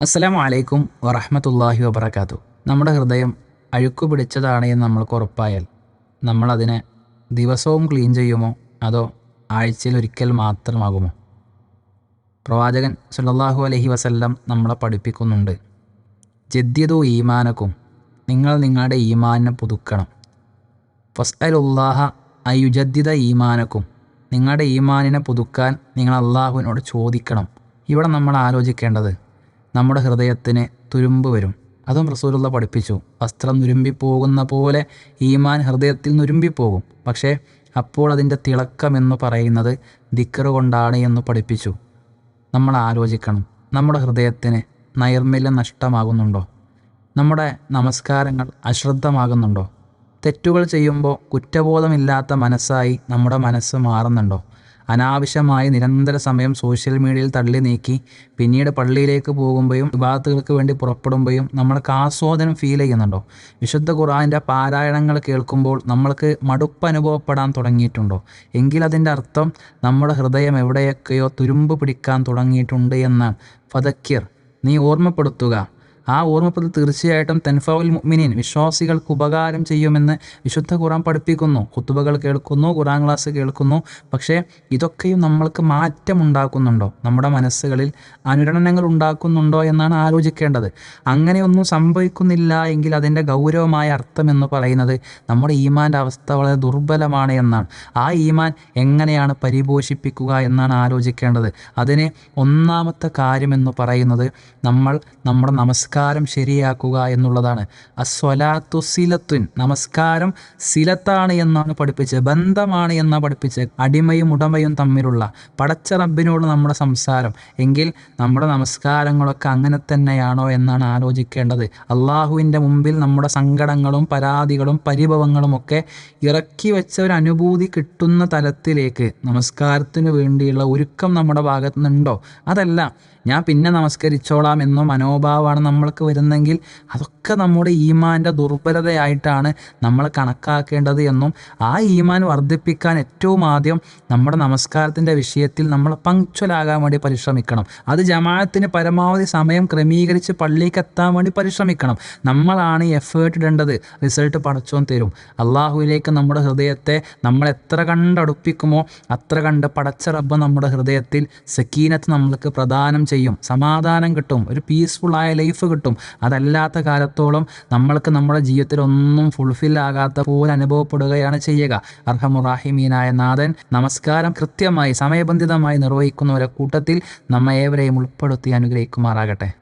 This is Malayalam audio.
അസ്സലാമു അലൈക്കും വറഹമത്തല്ലാഹി വബർക്കാത്തു നമ്മുടെ ഹൃദയം അഴുക്കു പിടിച്ചതാണ് എന്ന് നമ്മൾക്ക് ഉറപ്പായാൽ നമ്മളതിനെ ദിവസവും ക്ലീൻ ചെയ്യുമോ? അതോ ആഴ്ചയിൽ ഒരിക്കൽ മാത്രമാകുമോ? പ്രവാചകൻ സുല്ലാഹു അലഹി വസല്ലം നമ്മളെ പഠിപ്പിക്കുന്നുണ്ട്. ജദ്യതു ഈമാനക്കും നിങ്ങൾ നിങ്ങളുടെ ഈമാനിനെ പുതുക്കണം. ഫസ്അലുല്ലാഹ അയുജദ്ദിദ ഈമാനക്കും നിങ്ങളുടെ ഈമാനിനെ പുതുക്കാൻ നിങ്ങൾ അള്ളാഹുവിനോട് ചോദിക്കണം. ഇവിടെ നമ്മൾ ആലോചിക്കേണ്ടത് നമ്മുടെ ഹൃദയത്തിന് തുരുമ്പ് വരും. അതും റസൂലുള്ള പഠിപ്പിച്ചു. വസ്ത്രം നുരുമ്പിപ്പോകുന്ന പോലെ ഈമാൻ ഹൃദയത്തിൽ നുരുമ്പിപ്പോകും. പക്ഷേ അപ്പോൾ അതിന്റെ തിളക്കം എന്ന് പറയുന്നത് ദിക്കറ് കൊണ്ടാണ് എന്ന് പഠിപ്പിച്ചു. നമ്മൾ ആലോചിക്കണം. നമ്മുടെ ഹൃദയത്തിന് നൈർമല്യം നഷ്ടമാകുന്നുണ്ടോ? നമ്മുടെ നമസ്കാരങ്ങൾ അശ്രദ്ധമാകുന്നുണ്ടോ? തെറ്റുകൾ ചെയ്യുമ്പോൾ കുറ്റബോധമില്ലാത്ത മനസ്സായി നമ്മുടെ മനസ്സ് മാറുന്നുണ്ടോ? അനാവശ്യമായി നിരന്തര സമയം സോഷ്യൽ മീഡിയയിൽ തള്ളി നീക്കി. പിന്നീട് പള്ളിയിലേക്ക് പോകുമ്പോഴും വിവാദത്തുകൾക്ക് വേണ്ടി പുറപ്പെടുമ്പോഴും നമ്മൾക്ക് ആസ്വാദനം ഫീൽ ചെയ്യുന്നുണ്ടോ? വിശുദ്ധ ഖുറാന്റെ പാരായണങ്ങൾ കേൾക്കുമ്പോൾ നമ്മൾക്ക് മടുപ്പ് അനുഭവപ്പെടാൻ തുടങ്ങിയിട്ടുണ്ടോ? എങ്കിൽ അതിന്റെ അർത്ഥം നമ്മുടെ ഹൃദയം എവിടെയൊക്കെയോ തുരുമ്പ് പിടിക്കാൻ തുടങ്ങിയിട്ടുണ്ട് എന്നാണ്. ഫതക്കിർ നീ ഓർമ്മപ്പെടുത്തുക. ആ ഓർമ്മപ്പെടുത്തൽ തീർച്ചയായിട്ടും തെൻഫൗൽ മുഅ്മിനീൻ വിശ്വാസികൾക്ക് ഉപകാരം ചെയ്യുമെന്ന് വിശുദ്ധ ഖുറാൻ പഠിപ്പിക്കുന്നു. കുത്തുബകൾ കേൾക്കുന്നു ഖുറാൻ ക്ലാസ് കേൾക്കുന്നു. പക്ഷേ ഇതൊക്കെയും നമ്മൾക്ക് മാറ്റമുണ്ടാക്കുന്നുണ്ടോ? നമ്മുടെ മനസ്സുകളിൽ അനുരണനങ്ങൾ ഉണ്ടാക്കുന്നുണ്ടോ എന്നാണ് ആലോചിക്കേണ്ടത്. അങ്ങനെയൊന്നും സംഭവിക്കുന്നില്ല എങ്കിൽ അതിന്റെ ഗൗരവമായ അർത്ഥം എന്ന് പറയുന്നത് നമ്മുടെ ഈമാന്റെ അവസ്ഥ വളരെ ദുർബലമാണ് എന്നാണ്. ആ ഈമാൻ എങ്ങനെയാണ് പരിപോഷിപ്പിക്കുക എന്നാണ് ആലോചിക്കേണ്ടത്. അതിന് ഒന്നാമത്തെ കാര്യമെന്ന് പറയുന്നത് നമ്മൾ നമ്മുടെ നമസ്കാരം നമസ്കാരം ശരിയാക്കുക എന്നുള്ളതാണ്. അസ്വലാത്തു സിലത്തുൻ നമസ്കാരം സിലത്താണ് എന്നാണ് പഠിപ്പിച്ചത് ബന്ധമാണ് എന്നാണ് പഠിപ്പിച്ചത് അടിമയും ഉടമയും തമ്മിലുള്ള പടച്ച റബ്ബിനോട് നമ്മുടെ സംസാരം. എങ്കിൽ നമ്മുടെ നമസ്കാരങ്ങളൊക്കെ അങ്ങനെ തന്നെയാണോ എന്നാണ് ആലോചിക്കേണ്ടത്. അള്ളാഹുവിന്റെ മുമ്പിൽ നമ്മുടെ സങ്കടങ്ങളും പരാതികളും പരിഭവങ്ങളും ഒക്കെ ഇറക്കി വെച്ച ഒരു അനുഭൂതി കിട്ടുന്ന തലത്തിലേക്ക് നമസ്കാരത്തിന് വേണ്ടിയുള്ള ഒരുക്കം നമ്മുടെ ഭാഗത്തുനിന്നുണ്ടോ? അതല്ല ഞാൻ പിന്നെ നമസ്കരിച്ചോളാം എന്നോ മനോഭാവമാണ് നമ്മൾക്ക് വരുന്നെങ്കിൽ അതൊക്കെ നമ്മുടെ ഈമാന്റെ ദുർബലതയായിട്ടാണ് നമ്മൾ കണക്കാക്കേണ്ടത് എന്നും ആ ഈമാൻ വർദ്ധിപ്പിക്കാൻ ഏറ്റവും ആദ്യം നമ്മുടെ നമസ്കാരത്തിന്റെ വിഷയത്തിൽ നമ്മൾ പങ്ക്ച്വലാകാൻ വേണ്ടി പരിശ്രമിക്കണം. അത് ജമാഅത്തിന് പരമാവധി സമയം ക്രമീകരിച്ച് പള്ളിക്ക് എത്താൻ വേണ്ടി പരിശ്രമിക്കണം. നമ്മളാണ് എഫേർട്ട് ഇടേണ്ടത്. റിസൾട്ട് പടച്ചോൻ തരും. അള്ളാഹുവിലേക്ക് നമ്മുടെ ഹൃദയത്തെ നമ്മൾ എത്ര കണ്ടടുപ്പിക്കുമോ അത്ര കണ്ട് പടച്ച റബ്ബ് നമ്മുടെ ഹൃദയത്തിൽ സക്കീനത്ത് നമ്മൾക്ക് പ്രദാനം ചെയ്യും. സമാധാനം കിട്ടും. ഒരു പീസ്ഫുള്ളായ ലൈഫ് കിട്ടും. അതല്ലാത്ത കാലത്തോളം നമ്മൾക്ക് നമ്മുടെ ജീവിതത്തിൽ ഒന്നും ഫുൾഫിൽ ആകാത്ത പോലെ അനുഭവപ്പെടുകയാണ് ചെയ്യുക. അർഹമുറാഹിമീനായ നാഥൻ നമസ്കാരം കൃത്യമായി സമയബന്ധിതമായി നിർവഹിക്കുന്നവരെ കൂട്ടത്തിൽ നമ്മ ഏവരെയും ഉൾപ്പെടുത്തി അനുഗ്രഹിക്കുമാറാകട്ടെ.